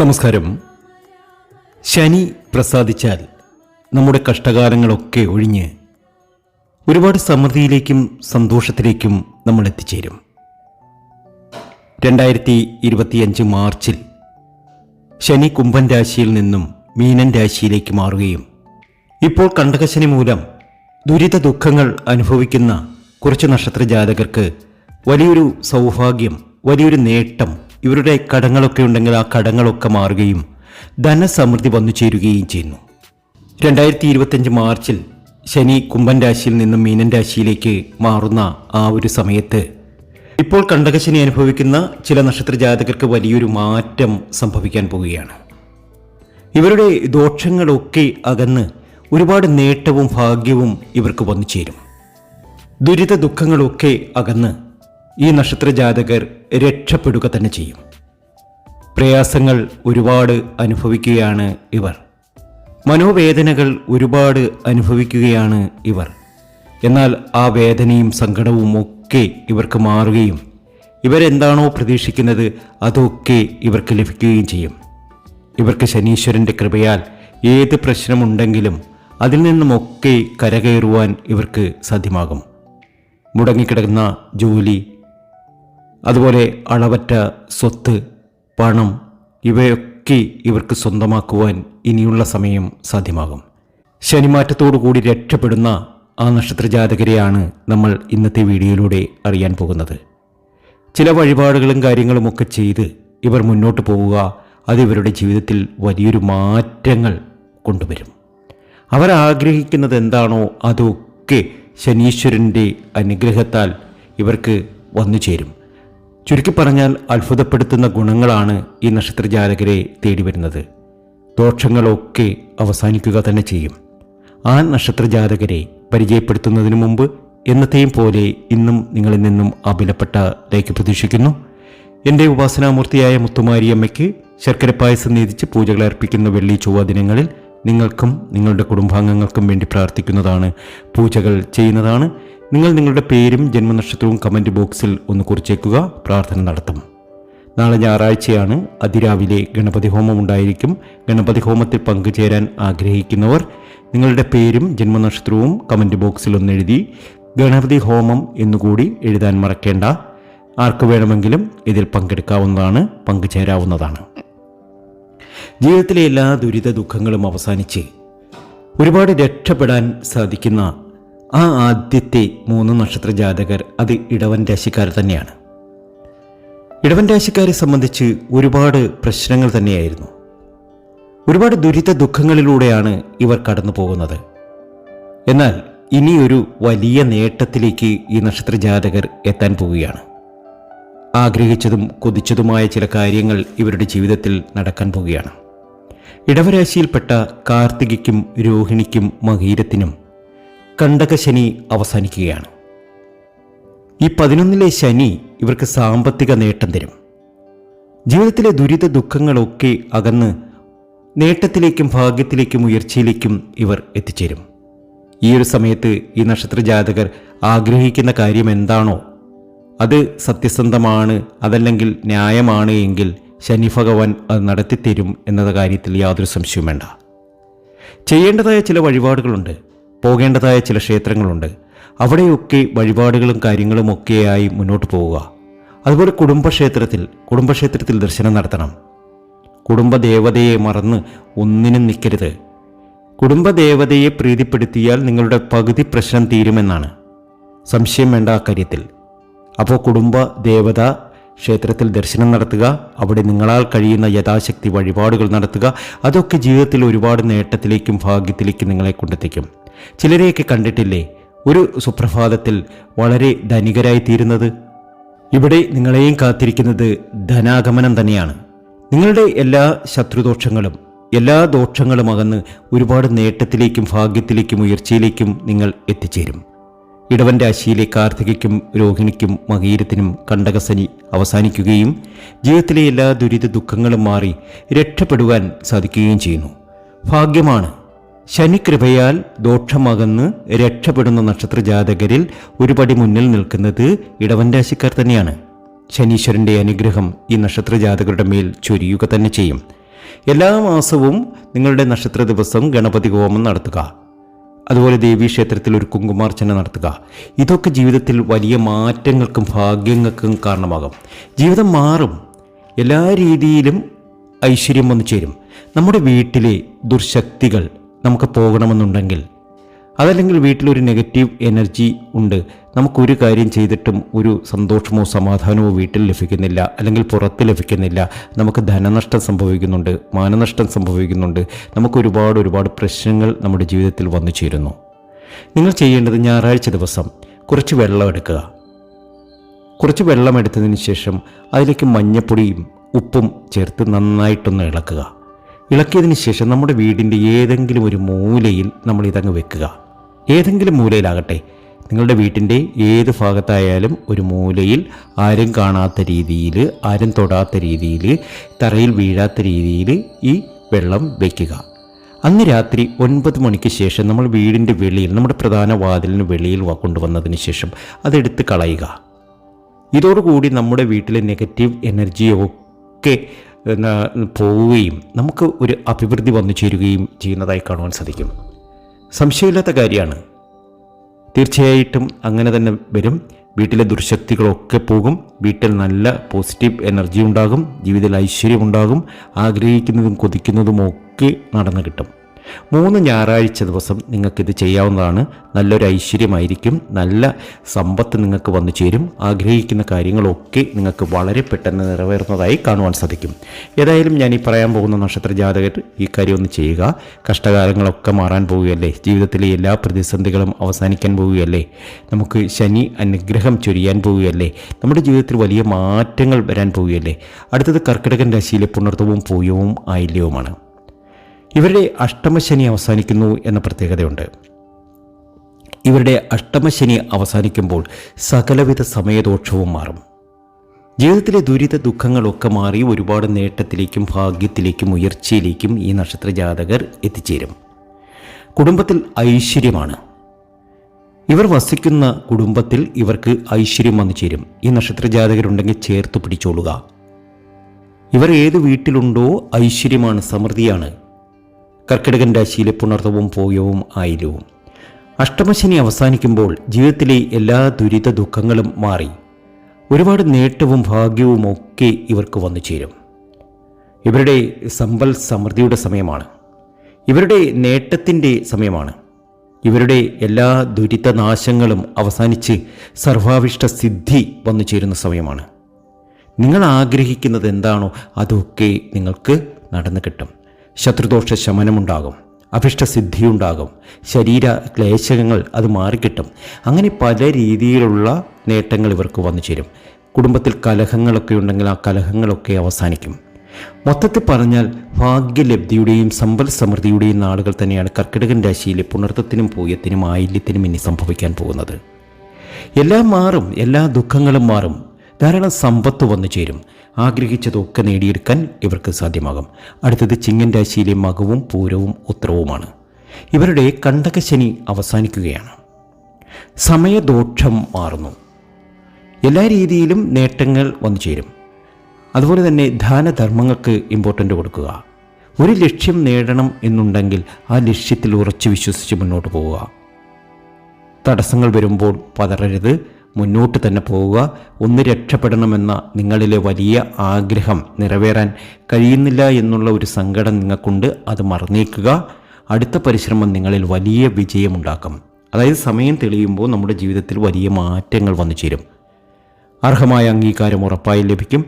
നമസ്കാരം. ശനി പ്രസാദിച്ചാൽ നമ്മുടെ കഷ്ടകാലങ്ങളൊക്കെ ഒഴിഞ്ഞ് ഒരുപാട് സമൃദ്ധിയിലേക്കും സന്തോഷത്തിലേക്കും നമ്മൾ എത്തിച്ചേരും. രണ്ടായിരത്തി ഇരുപത്തിയഞ്ച് മാർച്ചിൽ ശനി കുംഭൻ രാശിയിൽ നിന്നും മീനൻ രാശിയിലേക്ക് മാറുകയും ഇപ്പോൾ കണ്ടകശനി മൂലം ദുരിത ദുഃഖങ്ങൾ അനുഭവിക്കുന്ന കുറച്ച് നക്ഷത്ര ജാതകർക്ക് വലിയൊരു സൗഭാഗ്യം വലിയൊരു നേട്ടം ഇവരുടെ കടങ്ങളൊക്കെ ഉണ്ടെങ്കിൽ ആ കടങ്ങളൊക്കെ മാറുകയും ധനസമൃദ്ധി വന്നു ചേരുകയും ചെയ്യുന്നു. രണ്ടായിരത്തി ഇരുപത്തിയഞ്ച് മാർച്ചിൽ ശനി കുംഭൻ രാശിയിൽ നിന്നും മീനൻ രാശിയിലേക്ക് മാറുന്ന ആ ഒരു സമയത്ത് ഇപ്പോൾ കണ്ടകശനി അനുഭവിക്കുന്ന ചില നക്ഷത്ര ജാതകർക്ക് വലിയൊരു മാറ്റം സംഭവിക്കാൻ പോവുകയാണ്. ഇവരുടെ ദോഷങ്ങളൊക്കെ അകന്ന് ഒരുപാട് നേട്ടവും ഭാഗ്യവും ഇവർക്ക് വന്നു ചേരും. ദുരിത ദുഃഖങ്ങളൊക്കെ അകന്ന് ഈ നക്ഷത്രജാതകർ രക്ഷപ്പെടുക തന്നെ ചെയ്യും. പ്രയാസങ്ങൾ ഒരുപാട് അനുഭവിക്കുകയാണ് ഇവർ. മനോവേദനകൾ ഒരുപാട് അനുഭവിക്കുകയാണ് ഇവർ. എന്നാൽ ആ വേദനയും സങ്കടവും ഒക്കെ ഇവർക്ക് മാറുകയും ഇവരെന്താണോ പ്രതീക്ഷിക്കുന്നത് അതൊക്കെ ഇവർക്ക് ലഭിക്കുകയും ചെയ്യും. ഇവർക്ക് ശനീശ്വരന്റെ കൃപയാൽ ഏത് പ്രശ്നമുണ്ടെങ്കിലും അതിൽ നിന്നുമൊക്കെ കരകയറുവാൻ ഇവർക്ക് സാധ്യമാകും. മുടങ്ങിക്കിടക്കുന്ന ജോലി അതുപോലെ അളവറ്റ സ്വത്ത് പണം ഇവയൊക്കെ ഇവർക്ക് സ്വന്തമാക്കുവാൻ ഇനിയുള്ള സമയം സാധ്യമാകും. ശനിമാറ്റത്തോടുകൂടി രക്ഷപ്പെടുന്ന ആ നക്ഷത്ര ജാതകരെയാണ് നമ്മൾ ഇന്നത്തെ വീഡിയോയിലൂടെ അറിയാൻ പോകുന്നത്. ചില വഴിപാടുകളും കാര്യങ്ങളുമൊക്കെ ചെയ്ത് ഇവർ മുന്നോട്ട് പോവുക അത് ഇവരുടെ ജീവിതത്തിൽ വലിയൊരു മാറ്റങ്ങൾ കൊണ്ടുവരും. അവർ ആഗ്രഹിക്കുന്നത് എന്താണോ അതൊക്കെ ശനീശ്വരന്റെ അനുഗ്രഹത്താൽ ഇവർക്ക് വന്നു ചേരും ചുരുക്കി പറഞ്ഞാൽ അത്ഭുതപ്പെടുത്തുന്ന ഗുണങ്ങളാണ് ഈ നക്ഷത്രജാലകരെ തേടി വരുന്നത്. ദോഷങ്ങളൊക്കെ അവസാനിക്കുക തന്നെ ചെയ്യും. ആ നക്ഷത്രജാതകരെ പരിചയപ്പെടുത്തുന്നതിന് മുമ്പ് എന്നത്തെയും പോലെ ഇന്നും നിങ്ങളിൽ നിന്നും അബിലപ്പെട്ട ലൈക്ക് പ്രതീക്ഷിക്കുന്നു. എന്റെ ഉപാസനാമൂർത്തിയായ മുത്തുമാരിയമ്മയ്ക്ക് ശർക്കര പായസം നീതിച്ച് പൂജകൾ അർപ്പിക്കുന്ന വെള്ളി ചൊവ്വ ദിനങ്ങളിൽ നിങ്ങൾക്കും നിങ്ങളുടെ കുടുംബാംഗങ്ങൾക്കും വേണ്ടി പ്രാർത്ഥിക്കുന്നതാണ് പൂജകൾ ചെയ്യുന്നതാണ്. നിങ്ങൾ നിങ്ങളുടെ പേരും ജന്മനക്ഷത്രവും കമന്റ് ബോക്സിൽ ഒന്ന് കുറിച്ചേക്കുക. പ്രാർത്ഥന നടത്തും. നാളെ ഞായറാഴ്ചയാണ് അതിരാവിലെ ഗണപതി ഹോമം ഉണ്ടായിരിക്കും. ഗണപതി ഹോമത്തിൽ പങ്കുചേരാൻ ആഗ്രഹിക്കുന്നവർ നിങ്ങളുടെ പേരും ജന്മനക്ഷത്രവും കമന്റ് ബോക്സിൽ ഒന്ന് എഴുതി ഗണപതി ഹോമം എന്നുകൂടി എഴുതാൻ മറക്കേണ്ട. ആർക്ക് വേണമെങ്കിലും ഇതിൽ പങ്കെടുക്കാവുന്നതാണ് പങ്കുചേരാവുന്നതാണ്. ജീവിതത്തിലെ എല്ലാ ദുരിത ദുഃഖങ്ങളും അവസാനിച്ച് ഒരുപാട് രക്ഷപ്പെടാൻ സാധിക്കുന്ന ആ ആദ്യത്തെ മൂന്ന് നക്ഷത്ര ജാതകർ അത് ഇടവൻ രാശിക്കാർ തന്നെയാണ്. ഇടവൻ രാശിക്കാരെ സംബന്ധിച്ച് ഒരുപാട് പ്രശ്നങ്ങൾ തന്നെയായിരുന്നു. ഒരുപാട് ദുരിത ദുഃഖങ്ങളിലൂടെയാണ് ഇവർ കടന്നു പോകുന്നത്. എന്നാൽ ഇനിയൊരു വലിയ നേട്ടത്തിലേക്ക് ഈ നക്ഷത്ര ജാതകർ എത്താൻ പോവുകയാണ്. ആഗ്രഹിച്ചതും കൊതിച്ചതുമായ ചില കാര്യങ്ങൾ ഇവരുടെ ജീവിതത്തിൽ നടക്കാൻ പോവുകയാണ്. ഇടവരാശിയിൽപ്പെട്ട കാർത്തികയ്ക്കും രോഹിണിക്കും മകീരത്തിനും കണ്ടകശനി അവസാനിക്കുകയാണ്. ഈ പതിനൊന്നിലെ ശനി ഇവർക്ക് സാമ്പത്തിക നേട്ടം തരും. ജീവിതത്തിലെ ദുരിത ദുഃഖങ്ങളൊക്കെ അകന്ന് നേട്ടത്തിലേക്കും ഭാഗ്യത്തിലേക്കും ഉയർച്ചയിലേക്കും ഇവർ എത്തിച്ചേരും. ഈ ഒരു സമയത്ത് ഈ നക്ഷത്ര ജാതകർ ആഗ്രഹിക്കുന്ന കാര്യം എന്താണോ അത് സത്യസന്ധമാണ് അതല്ലെങ്കിൽ ന്യായമാണ് എങ്കിൽ ശനി ഭഗവാൻ അത് നടത്തിത്തരും എന്ന കാര്യത്തിൽ യാതൊരു സംശയവും വേണ്ട. ചെയ്യേണ്ടതായ ചില വഴിപാടുകളുണ്ട്. പോകേണ്ടതായ ചില ക്ഷേത്രങ്ങളുണ്ട്. അവിടെയൊക്കെ വഴിപാടുകളും കാര്യങ്ങളും ഒക്കെയായി മുന്നോട്ട് പോവുക. അതുപോലെ കുടുംബക്ഷേത്രത്തിൽ കുടുംബക്ഷേത്രത്തിൽ ദർശനം നടത്തണം. കുടുംബദേവതയെ മറന്ന് ഒന്നിനും നിൽക്കരുത്. കുടുംബദേവതയെ പ്രീതിപ്പെടുത്തിയാൽ നിങ്ങളുടെ പകുതി പ്രശ്നം തീരുമെന്നാണ്. സംശയം വേണ്ട കാര്യത്തിൽ. അപ്പോൾ കുടുംബ ദേവത ക്ഷേത്രത്തിൽ ദർശനം നടത്തുക അവിടെ നിങ്ങളാൽ കഴിയുന്ന യഥാശക്തി വഴിപാടുകൾ നടത്തുക അതൊക്കെ ജീവിതത്തിൽ ഒരുപാട് നേട്ടത്തിലേക്കും ഭാഗ്യത്തിലേക്കും നിങ്ങളെ കൊണ്ടെത്തിക്കും. ചിലരെയൊക്കെ കണ്ടിട്ടില്ലേ? ഒരു സുപ്രഭാതത്തിൽ വളരെ ധനികരായി തീരുന്നത് ഇവിടെ നിങ്ങളെയും കാത്തിരിക്കുന്നത് ധനാഗമനം തന്നെയാണ്. നിങ്ങളുടെ എല്ലാ ശത്രുദോഷങ്ങളും എല്ലാ ദോഷങ്ങളും അകന്ന് ഒരുപാട് നേട്ടത്തിലേക്കും ഭാഗ്യത്തിലേക്കും ഉയർച്ചയിലേക്കും നിങ്ങൾ എത്തിച്ചേരും. ഇടവൻ രാശിയിലെ കാർത്തികയ്ക്കും രോഹിണിക്കും മകീരത്തിനും കണ്ടകസനി അവസാനിക്കുകയും ജീവിതത്തിലെ എല്ലാ ദുരിത ദുഃഖങ്ങളും മാറി രക്ഷപ്പെടുവാൻ സാധിക്കുകയും ചെയ്യുന്നു. ഭാഗ്യമാണ്. ശനികൃപയാൽ ദോഷമകന്ന് രക്ഷപ്പെടുന്ന നക്ഷത്ര ജാതകരിൽ ഒരു പടി മുന്നിൽ നിൽക്കുന്നത് ഇടവൻ രാശിക്കാർ തന്നെയാണ്. ശനീശ്വരന്റെ അനുഗ്രഹം ഈ നക്ഷത്ര ജാതകരുടെ മേൽ ചൊരിയുക തന്നെ ചെയ്യും. എല്ലാ മാസവും നിങ്ങളുടെ നക്ഷത്ര ദിവസം ഗണപതി ഹോമം നടത്തുക. അതുപോലെ ദേവീ ക്ഷേത്രത്തിൽ ഒരു കുങ്കുമാർച്ചന നടത്തുക. ഇതൊക്കെ ജീവിതത്തിൽ വലിയ മാറ്റങ്ങൾക്കും ഭാഗ്യങ്ങൾക്കും കാരണമാകും. ജീവിതം മാറും. എല്ലാ രീതിയിലും ഐശ്വര്യം വന്നു ചേരും. നമ്മുടെ വീട്ടിലെ ദുർശക്തികൾ നമുക്ക് പോകണമെന്നുണ്ടെങ്കിൽ. അതല്ലെങ്കിൽ വീട്ടിലൊരു നെഗറ്റീവ് എനർജി ഉണ്ട്. നമുക്കൊരു കാര്യം ചെയ്തിട്ടും ഒരു സന്തോഷമോ സമാധാനമോ വീട്ടിൽ ലഭിക്കുന്നില്ല. അല്ലെങ്കിൽ പുറത്ത് ലഭിക്കുന്നില്ല. നമുക്ക് ധനനഷ്ടം സംഭവിക്കുന്നുണ്ട്. മാനനഷ്ടം സംഭവിക്കുന്നുണ്ട്. നമുക്ക് ഒരുപാട് ഒരുപാട് പ്രശ്നങ്ങൾ നമ്മുടെ ജീവിതത്തിൽ വന്നു ചേരുന്നു. നിങ്ങൾ ചെയ്യേണ്ടത് ഞായറാഴ്ച ദിവസം കുറച്ച് വെള്ളം എടുക്കുക. കുറച്ച് വെള്ളം എടുത്തതിന് ശേഷം അതിലേക്ക് മഞ്ഞപ്പൊടിയും ഉപ്പും ചേർത്ത് നന്നായിട്ടൊന്ന് ഇളക്കുക. ഇളക്കിയതിന് ശേഷം നമ്മുടെ വീടിന്റെ ഏതെങ്കിലും ഒരു മൂലയിൽ നമ്മൾ ഇതങ്ങ് വെക്കുക. ഏതെങ്കിലും മൂലയിലാകട്ടെ നിങ്ങളുടെ വീട്ടിന്റെ ഏത് ഭാഗത്തായാലും ഒരു മൂലയിൽ ആരും കാണാത്ത രീതിയിൽ ആരും തൊടാത്ത രീതിയിൽ തറയിൽ വീഴാത്ത രീതിയിൽ ഈ വെള്ളം വയ്ക്കുക അന്ന് രാത്രി ഒൻപത് മണിക്ക് ശേഷം നമ്മൾ വീടിന്റെ വെളിയിൽ നമ്മുടെ പ്രധാന വാതിലിന് വെളിയിൽ കൊണ്ടുവന്നതിന് ശേഷം അതെടുത്ത് കളയുക. ഇതോടുകൂടി നമ്മുടെ വീട്ടിലെ നെഗറ്റീവ് എനർജിയൊക്കെ പോവുകയും നമുക്ക് ഒരു അഭിവൃദ്ധി വന്നു ചേരുകയും ചെയ്യുന്നതായി കാണുവാൻ സാധിക്കും സംശയമില്ലാത്ത കാര്യമാണ്. തീർച്ചയായിട്ടും അങ്ങനെ തന്നെ വരും. വീട്ടിലെ ദുർശക്തികളൊക്കെ പോകും. വീട്ടിൽ നല്ല പോസിറ്റീവ് എനർജി ഉണ്ടാകും. ജീവിതത്തിൽ ഐശ്വര്യം ഉണ്ടാകും. ആഗ്രഹിക്കുന്നതും കൊതിക്കുന്നതും ഒക്കെ നടന്നു കിട്ടും. മൂന്ന് ഞായറാഴ്ച ദിവസം നിങ്ങൾക്കിത് ചെയ്യാവുന്നതാണ്. നല്ലൊരു ഐശ്വര്യമായിരിക്കും. നല്ല സമ്പത്ത് നിങ്ങൾക്ക് വന്നു ചേരും. ആഗ്രഹിക്കുന്ന കാര്യങ്ങളൊക്കെ നിങ്ങൾക്ക് വളരെ പെട്ടെന്ന് നിറവേറുന്നതായി കാണുവാൻ സാധിക്കും. ഏതായാലും ഞാൻ ഈ പറയാൻ പോകുന്ന നക്ഷത്ര ജാതകർ ഈ കാര്യം ഒന്ന് ചെയ്യുക. കഷ്ടകാലങ്ങളൊക്കെ മാറാൻ പോവുകയല്ലേ? ജീവിതത്തിലെ എല്ലാ പ്രതിസന്ധികളും അവസാനിക്കാൻ പോവുകയല്ലേ? നമുക്ക് ശനി അനുഗ്രഹം ചൊരിയാൻ പോവുകയല്ലേ? നമ്മുടെ ജീവിതത്തിൽ വലിയ മാറ്റങ്ങൾ വരാൻ പോവുകയല്ലേ? അടുത്തത് കർക്കിടകൻ രാശിയിലെ പുണർത്തവും പൂയവും ആയില്യവുമാണ്. ഇവരുടെ അഷ്ടമശനി അവസാനിക്കുന്നു എന്ന പ്രത്യേകതയുണ്ട്. ഇവരുടെ അഷ്ടമശനി അവസാനിക്കുമ്പോൾ സകലവിധ സമയദോഷവും മാറും. ജീവിതത്തിലെ ദുരിത ദുഃഖങ്ങളൊക്കെ മാറി ഒരുപാട് നേട്ടത്തിലേക്കും ഭാഗ്യത്തിലേക്കും ഉയർച്ചയിലേക്കും ഈ നക്ഷത്ര ജാതകർ എത്തിച്ചേരും. കുടുംബത്തിൽ ഐശ്വര്യമാണ്. ഇവർ വസിക്കുന്ന കുടുംബത്തിൽ ഇവർക്ക് ഐശ്വര്യം വന്നു ചേരും. ഈ നക്ഷത്ര ജാതകരുണ്ടെങ്കിൽ ചേർത്ത് പിടിച്ചോളുക. ഇവർ ഏത് വീട്ടിലുണ്ടോ ഐശ്വര്യമാണ് സമൃദ്ധിയാണ്. കർക്കിടകൻ രാശിയിലെ പുണർത്തവും പോയവും ആയിരവും അഷ്ടമശനി അവസാനിക്കുമ്പോൾ ജീവിതത്തിലെ എല്ലാ ദുരിത ദുഃഖങ്ങളും മാറി. ഒരുപാട് നേട്ടവും ഭാഗ്യവും ഒക്കെ ഇവർക്ക് വന്നു ചേരും. ഇവരുടെ സമ്പൽ സമൃദ്ധിയുടെ സമയമാണ്. ഇവരുടെ നേട്ടത്തിന്റെ സമയമാണ്. ഇവരുടെ എല്ലാ ദുരിത നാശങ്ങളും അവസാനിച്ച് സർവാവിഷ്ട സിദ്ധി വന്നു ചേരുന്ന സമയമാണ്. നിങ്ങൾ ആഗ്രഹിക്കുന്നത് എന്താണോ അതൊക്കെ നിങ്ങൾക്ക് നടന്നു കിട്ടും. ശത്രുദോഷ ശമനമുണ്ടാകും അഭിഷ്ടസിദ്ധിയുണ്ടാകും ശരീര ക്ലേശങ്ങൾ അത് മാറിക്കിട്ടും. അങ്ങനെ പല രീതിയിലുള്ള നേട്ടങ്ങൾ ഇവർക്ക് വന്നു ചേരും. കുടുംബത്തിൽ കലഹങ്ങളൊക്കെ ഉണ്ടെങ്കിൽ ആ കലഹങ്ങളൊക്കെ അവസാനിക്കും. മൊത്തത്തിൽ പറഞ്ഞാൽ ഭാഗ്യലബ്ധിയുടെയും സമ്പൽ സമൃദ്ധിയുടെയും നാളുകൾ തന്നെയാണ് കർക്കിടകൻ രാശിയിലെ പുണർത്തത്തിനും പൂയത്തിനും ആയില്യത്തിനും ഇനി സംഭവിക്കാൻ പോകുന്നത്. എല്ലാം മാറും എല്ലാ ദുഃഖങ്ങളും മാറും. ധാരാളം സമ്പത്ത് വന്നു ചേരും. ആഗ്രഹിച്ചതൊക്കെ നേടിയെടുക്കാൻ ഇവർക്ക് സാധ്യമാകും. അടുത്തത് ചിങ്ങൻ രാശിയിലെ മകവും പൂരവും ഉത്തരവുമാണ്. ഇവരുടെ കണ്ടകശനി അവസാനിക്കുകയാണ്. സമയദോഷം മാറുന്നു. എല്ലാ രീതിയിലും നേട്ടങ്ങൾ വന്നു ചേരും. അതുപോലെ തന്നെ ദാനധർമ്മങ്ങൾക്ക് ഇമ്പോർട്ടന്റ് കൊടുക്കുക. ഒരു ലക്ഷ്യം നേടണം എന്നുണ്ടെങ്കിൽ ആ ലക്ഷ്യത്തിൽ ഉറച്ചു വിശ്വസിച്ച് മുന്നോട്ട് പോവുക. തടസ്സങ്ങൾ വരുമ്പോൾ പതറരുത്. മുന്നോട്ട് തന്നെ പോവുക. ഒന്ന് രക്ഷപ്പെടണമെന്ന നിങ്ങളിലെ വലിയ ആഗ്രഹം നിറവേറാൻ കഴിയുന്നില്ല എന്നുള്ള ഒരു സങ്കടം നിങ്ങൾക്കുണ്ട്. അത് മറന്നേക്കുക. അടുത്ത പരിശ്രമം നിങ്ങളിൽ വലിയ വിജയമുണ്ടാക്കും. അതായത് സമയം തെളിയുമ്പോൾ നമ്മുടെ ജീവിതത്തിൽ വലിയ മാറ്റങ്ങൾ വന്നു ചേരും അർഹമായ അംഗീകാരം ഉറപ്പായി ലഭിക്കും.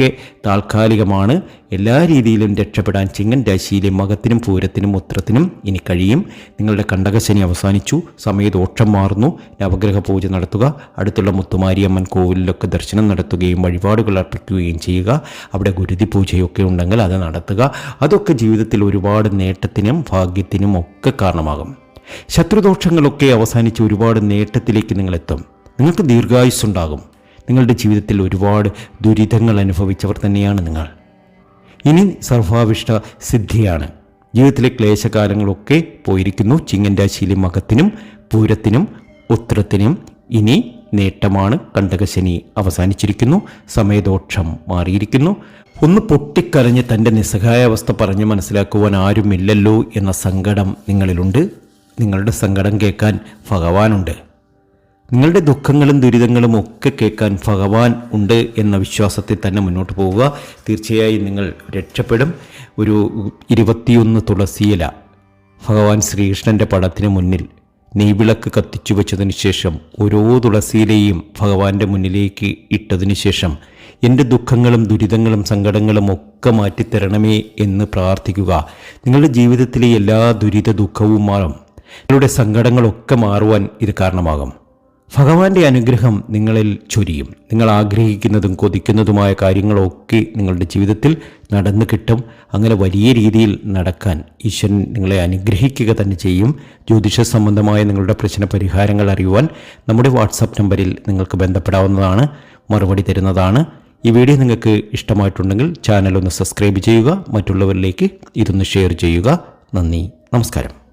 കഷ്ടതകളൊക്കെ താൽക്കാലികമാണ്. എല്ലാ രീതിയിലും രക്ഷപ്പെടാൻ ചിങ്ങൻ രാശിയിലെ മകത്തിനും പൂരത്തിനും ഉത്രത്തിനും ഇനി കഴിയും. നിങ്ങളുടെ കണ്ടകശനി അവസാനിച്ചു. സമയദോഷം മാറുന്നു. നവഗ്രഹ പൂജ നടത്തുക. അടുത്തുള്ള മുത്തുമാരിയമ്മൻ കോവിലിലൊക്കെ ദർശനം നടത്തുകയും വഴിപാടുകൾ അർപ്പിക്കുകയും ചെയ്യുക. അവിടെ ഗുരുതി പൂജയൊക്കെ ഉണ്ടെങ്കിൽ അത് നടത്തുക. അതൊക്കെ ജീവിതത്തിൽ ഒരുപാട് നേട്ടത്തിനും ഭാഗ്യത്തിനും ഒക്കെ കാരണമാകും. ശത്രുദോഷങ്ങളൊക്കെ അവസാനിച്ച് ഒരുപാട് നേട്ടത്തിലേക്ക് നിങ്ങളെത്തും. നിങ്ങൾക്ക് ദീർഘായുസ്സുണ്ടാകും. നിങ്ങളുടെ ജീവിതത്തിൽ ഒരുപാട് ദുരിതങ്ങൾ അനുഭവിച്ചവർ തന്നെയാണ് നിങ്ങൾ. ഇനി സർവാവിഷ്ട സിദ്ധിയാണ്. ജീവിതത്തിലെ ക്ലേശകാലങ്ങളൊക്കെ പോയിരിക്കുന്നു. ചിങ്ങൻ രാശിയിലെ മകത്തിനും പൂരത്തിനും ഉത്തരത്തിനും ഇനി നേട്ടമാണ്. കണ്ടകശനി അവസാനിച്ചിരിക്കുന്നു. സമയദോഷം മാറിയിരിക്കുന്നു. ഒന്ന് പൊട്ടിക്കരഞ്ഞ് തന്റെ നിസ്സഹായാവസ്ഥ പറഞ്ഞ് മനസ്സിലാക്കുവാൻ ആരുമില്ലല്ലോ എന്ന സങ്കടം നിങ്ങളിലുണ്ട്. നിങ്ങളുടെ സങ്കടം കേൾക്കാൻ ഭഗവാനുണ്ട്. നിങ്ങളുടെ ദുഃഖങ്ങളും ദുരിതങ്ങളും ഒക്കെ കേൾക്കാൻ ഭഗവാൻ ഉണ്ട് എന്ന വിശ്വാസത്തിൽ തന്നെ മുന്നോട്ട് പോവുക. തീർച്ചയായും നിങ്ങൾ രക്ഷപ്പെടും. ഒരു ഇരുപത്തിയൊന്ന് തുളസിയില ഭഗവാൻ ശ്രീകൃഷ്ണന്റെ പടത്തിന് മുന്നിൽ നെയ്വിളക്ക് കത്തിച്ചു വെച്ചതിന് ശേഷം ഓരോ തുളസിയിലെയും ഭഗവാന്റെ മുന്നിലേക്ക് ഇട്ടതിന് ശേഷം എന്റെ ദുഃഖങ്ങളും ദുരിതങ്ങളും സങ്കടങ്ങളും ഒക്കെ മാറ്റിത്തരണമേ എന്ന് പ്രാർത്ഥിക്കുക. നിങ്ങളുടെ ജീവിതത്തിലെ എല്ലാ ദുരിത ദുഃഖവും മാറും നിങ്ങളുടെ സങ്കടങ്ങളൊക്കെ മാറുവാൻ ഇത് കാരണമാകും. ഭഗവാന്റെ അനുഗ്രഹം നിങ്ങളിൽ ചൊരിയും. നിങ്ങൾ ആഗ്രഹിക്കുന്നതും കൊതിക്കുന്നതുമായ കാര്യങ്ങളൊക്കെ നിങ്ങളുടെ ജീവിതത്തിൽ നടന്നു കിട്ടും. അങ്ങനെ വലിയ രീതിയിൽ നടക്കാൻ ഈശ്വരൻ നിങ്ങളെ അനുഗ്രഹിക്കുക തന്നെ ചെയ്യും. ജ്യോതിഷ സംബന്ധമായ നിങ്ങളുടെ പ്രശ്ന പരിഹാരങ്ങൾ അറിയുവാൻ നമ്മുടെ വാട്സാപ്പ് നമ്പറിൽ നിങ്ങൾക്ക് ബന്ധപ്പെടാവുന്നതാണ് മറുപടി തരുന്നതാണ്. ഈ വീഡിയോ നിങ്ങൾക്ക് ഇഷ്ടമായിട്ടുണ്ടെങ്കിൽ ചാനൽ ഒന്ന് സബ്സ്ക്രൈബ് ചെയ്യുക മറ്റുള്ളവരിലേക്ക് ഇതൊന്ന് ഷെയർ ചെയ്യുക. നന്ദി. നമസ്കാരം.